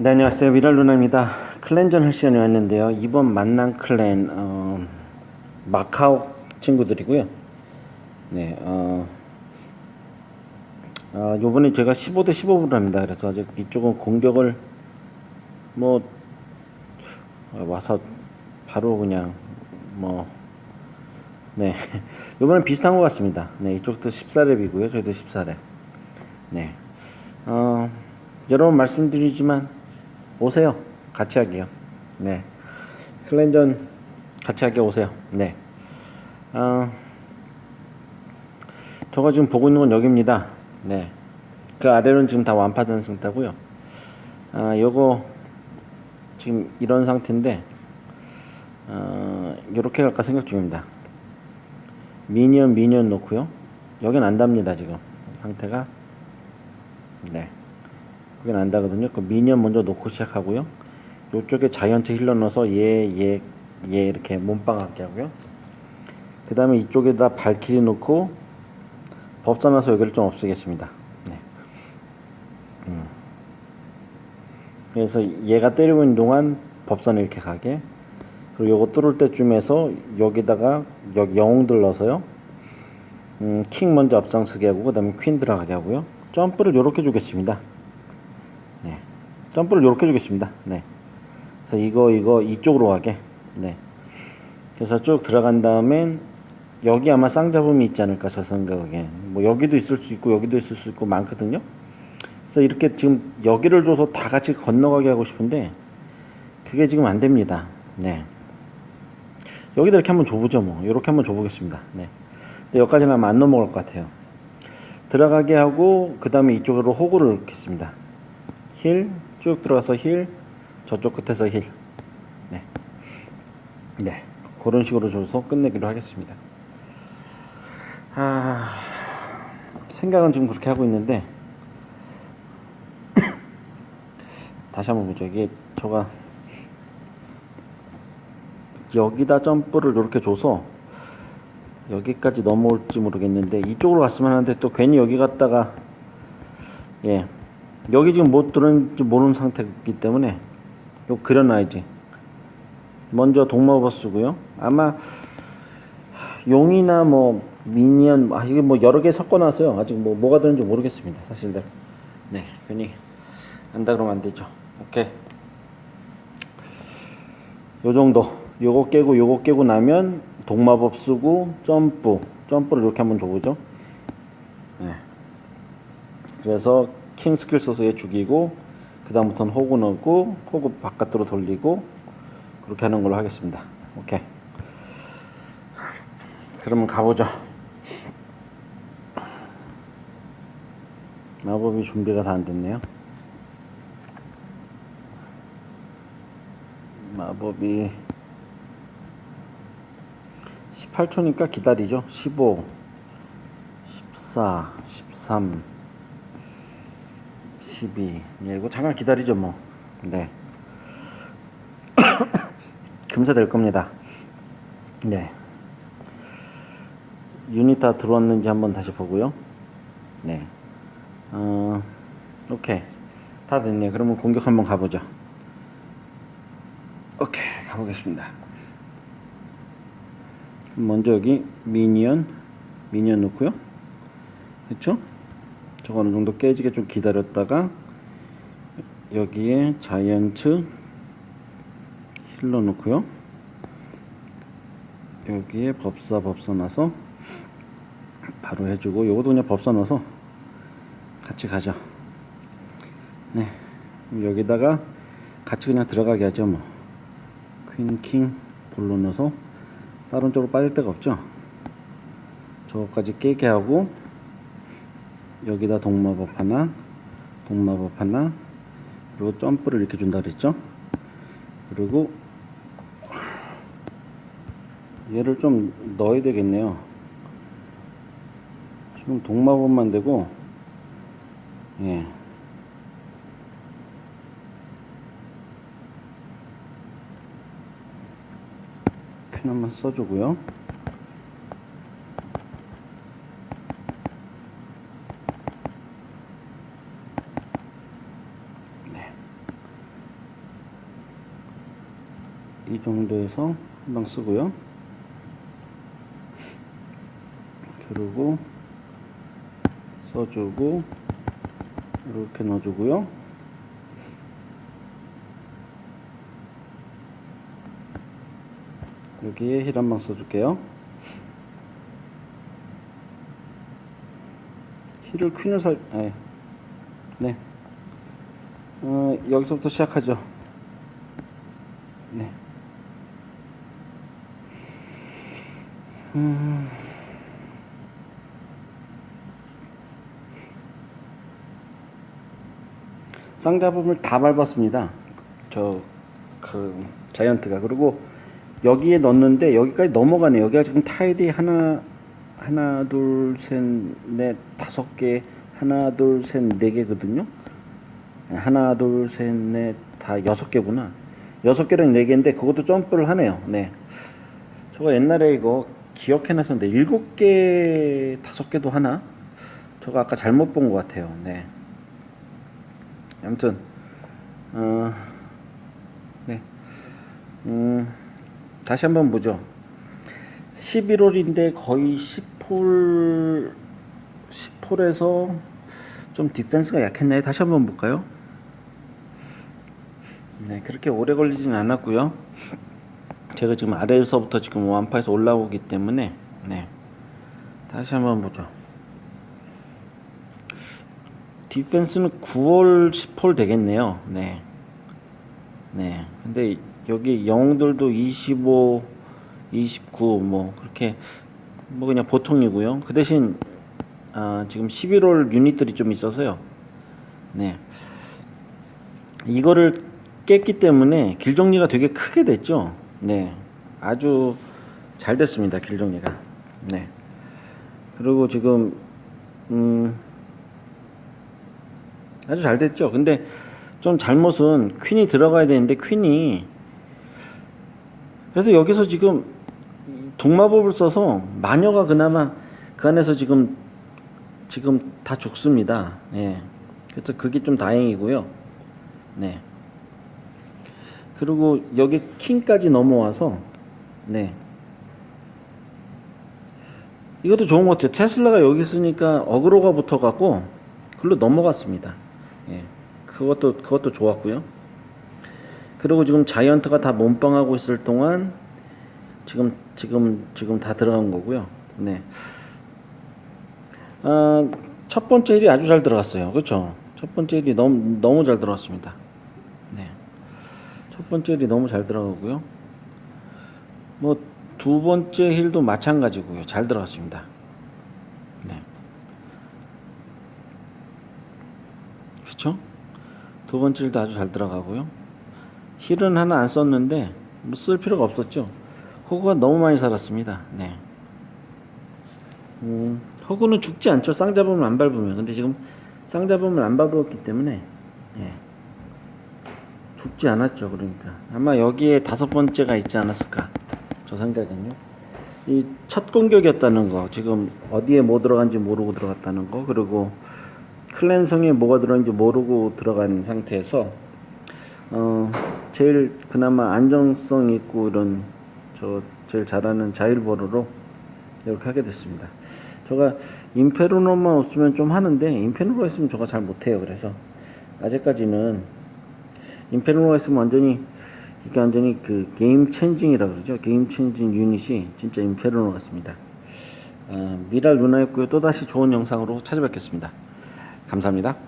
네, 안녕하세요. 미랄 루나입니다. 클랜전 할 시간이 왔는데요. 이번 만난 클랜, 어, 마카오 친구들이고요. 네, 어, 어, 요번에 제가 15대 15로 합니다. 그래서 아직 이쪽은 공격을 뭐, 어, 와서 바로 그냥 뭐, 네. 요번엔 비슷한 것 같습니다. 네, 이쪽도 14렙이고요. 저희도 14렙. 네. 어, 여러 번 말씀드리지만 오세요. 같이 하기요. 네. 클랜전 같이 하기 오세요. 네. 어, 저가 지금 보고 있는 건 여기입니다. 네. 그 아래로는 지금 다 완파된 상태고요. 아, 요거 지금 이런 상태인데 어, 요렇게 갈까 생각 중입니다. 미니언 미니언 놓고요. 여긴 안 답니다 지금 상태가. 네. 그게 난다거든요. 그 미니언 먼저 놓고 시작하고요. 요쪽에 자이언트 힐러 넣어서 얘, 얘, 얘 이렇게 몸빵 하게 하고요. 그 다음에 이쪽에다 발키리 놓고 법사 놔서 여기를 좀 없애겠습니다. 네. 음. 그래서 얘가 때리고 있는 동안 법사는 이렇게 가게. 그리고 요거 뚫을 때쯤에서 여기다가 여기 영웅들 넣어서요. 음, 킹 먼저 앞장서게 하고 그 다음에 퀸 들어가게 하고요. 점프를 요렇게 주겠습니다. 네. 점프를 요렇게 주겠습니다. 네. 그래서 이거 이거 이쪽으로 가게. 네. 그래서 쭉 들어간 다음엔 여기 아마 쌍잡음이 있지 않을까 저 생각엔. 뭐 여기도 있을 수 있고 여기도 있을 수 있고 많거든요. 그래서 이렇게 지금 여기를 줘서 다 같이 건너가게 하고 싶은데 그게 지금 안 됩니다. 네. 여기다 이렇게 한번 줘보죠 뭐. 이렇게 한번 줘보겠습니다. 네. 근데 여기까지는 아마 안 넘어갈 것 같아요. 들어가게 하고 그 다음에 이쪽으로 호구를 넣겠습니다. 힐 쭉 들어가서 힐 저쪽 끝에서 힐. 네. 네. 그런 식으로 줘서 끝내기로 하겠습니다. 아 생각은 지금 그렇게 하고 있는데 다시 한번 보죠. 이게 저가 여기다 점프를 이렇게 줘서 여기까지 넘어올지 모르겠는데 이쪽으로 갔으면 하는데 또 괜히 여기 갔다가 예 여기 지금 못 들었는지 모르는 상태이기 때문에 요 그려놔야지. 먼저 동마법 쓰고요. 아마 용이나 뭐 미니언 아 이게 뭐 여러 개 섞어놨어요. 아직 뭐 뭐가 되는지 모르겠습니다 사실들 네 괜히 안다 그러면 안 되죠. 오케이. 요 정도. 요거 깨고 요거 깨고 나면 동마법 쓰고 점프. 점프를 이렇게 한번 줘보죠. 네. 그래서 킹 스킬 써서 얘 죽이고 그 다음부터는 호구 넣고 호구 바깥으로 돌리고 그렇게 하는 걸로 하겠습니다. 오케이. 그러면 가보죠. 마법이 준비가 다 안 됐네요. 마법이 18초니까 기다리죠. 15, 14, 13, 12. 예, 이거 잠깐 기다리죠, 뭐. 네. 금세 될 겁니다. 네. 다 들어왔는지 한번 다시 보고요. 네. 어, 오케이. 다 됐네요. 그러면 공격 한번 가보죠. 오케이. 가보겠습니다. 먼저 여기 미니언 미니언 넣고요 그렇죠 저거 어느 정도 깨지게 좀 기다렸다가 여기에 자이언트 힐러 넣고요. 여기에 법사 법사 놔서 바로 해주고 요것도 그냥 법사 넣어서 같이 가죠. 네 여기다가 같이 그냥 들어가게 하죠 뭐. 퀸킹 볼로 넣어서 다른 쪽으로 빠질 데가 없죠. 저거까지 깨게 하고 여기다 동마법 하나 동마법 하나 그리고 점프를 이렇게 준다 그랬죠? 그리고 얘를 좀 넣어야 되겠네요. 지금 동마법만 되고 예. 퀸 한번 써주고요. 이 정도에서 한방 쓰고요. 그리고 써주고 이렇게 넣어주고요. 여기에 힐 한 방 써줄게요. 힐을 퀸을 살, 아, 네. 어, 여기서부터 시작하죠. 네. 음. 쌍잡음을 다 밟았습니다. 저 그 자이언트가 그리고 여기에 넣었는데 여기까지 넘어가네. 여기가 지금 타일이 하나 하나 둘 셋 넷 다섯 개 하나 둘 셋 네 개거든요. 하나 둘 셋 넷 다 여섯 개구나. 여섯 개랑 네 개인데 그것도 점프를 하네요. 네. 저거 옛날에 이거 기억해놨었는데 일곱 개 다섯 개도 하나? 저거 아까 잘못 본 것 같아요. 네. 아무튼 어, 네. 음, 다시 한번 보죠. 11홀인데 거의 10홀 10홀에서 좀 디펜스가 약했나요? 다시 한번 볼까요? 네, 그렇게 오래 걸리진 않았고요. 제가 지금 아래에서부터 지금 완파에서 올라오기 때문에 네. 다시 한번 보죠. 디펜스는 9월 10홀 되겠네요. 네. 네. 근데 여기 영웅들도 25, 29 뭐 그렇게 뭐 그냥 보통이고요. 그 대신 아, 지금 11월 유닛들이 좀 있어서요. 네. 이거를 깼기 때문에 길 정리가 되게 크게 됐죠. 네. 아주 잘 됐습니다. 길 정리가. 네. 그리고 지금 음 아주 잘 됐죠. 근데 좀 잘못은 퀸이 들어가야 되는데 퀸이 그래서 여기서 지금 동마법을 써서 마녀가 그나마 그 안에서 지금 지금 다 죽습니다. 예. 그래서 그게 좀 다행이고요. 네. 그리고 여기 킹까지 넘어와서 네. 이것도 좋은 것 같아요. 테슬라가 여기 있으니까 어그로가 붙어갖고 글로 넘어갔습니다. 예. 그것도 그것도 좋았고요. 그리고 지금 자이언트가 다 몸빵하고 있을 동안 지금 지금 지금 다 들어간 거고요. 네. 아, 첫 번째 힐이 아주 잘 들어갔어요. 그렇죠? 첫 번째 힐이 너무 너무 잘 들어갔습니다. 네. 첫 번째 힐이 너무 잘 들어가고요. 뭐 두 번째 힐도 마찬가지고요. 잘 들어갔습니다. 네. 그렇죠? 두 번째 힐도 아주 잘 들어가고요. 힐은 하나 안 썼는데 뭐 쓸 필요가 없었죠. 호구가 너무 많이 살았습니다. 네. 음, 호구는 죽지 않죠. 쌍잡음을 안 밟으면. 근데 지금 쌍잡음을 안 밟았기 때문에 예. 죽지 않았죠. 그러니까 아마 여기에 다섯 번째가 있지 않았을까. 저 생각은요. 이 첫 공격이었다는 거. 지금 어디에 뭐 들어간지 모르고 들어갔다는 거. 그리고 클랜성에 뭐가 들어있는지 모르고 들어간 상태에서 어, 제일 그나마 안정성 있고 이런 저 제일 잘하는 자일보로로 이렇게 하게 됐습니다. 제가 임페르노만 없으면 좀 하는데 임페르노가 있으면 제가 잘 못해요. 그래서 아직까지는 임페르노가 있으면 완전히 이게 완전히 그 게임 체인징이라 그러죠. 게임 체인징 유닛이 진짜 임페르노 같습니다. 아, 미랄 누나였고요. 또 다시 좋은 영상으로 찾아뵙겠습니다. 감사합니다.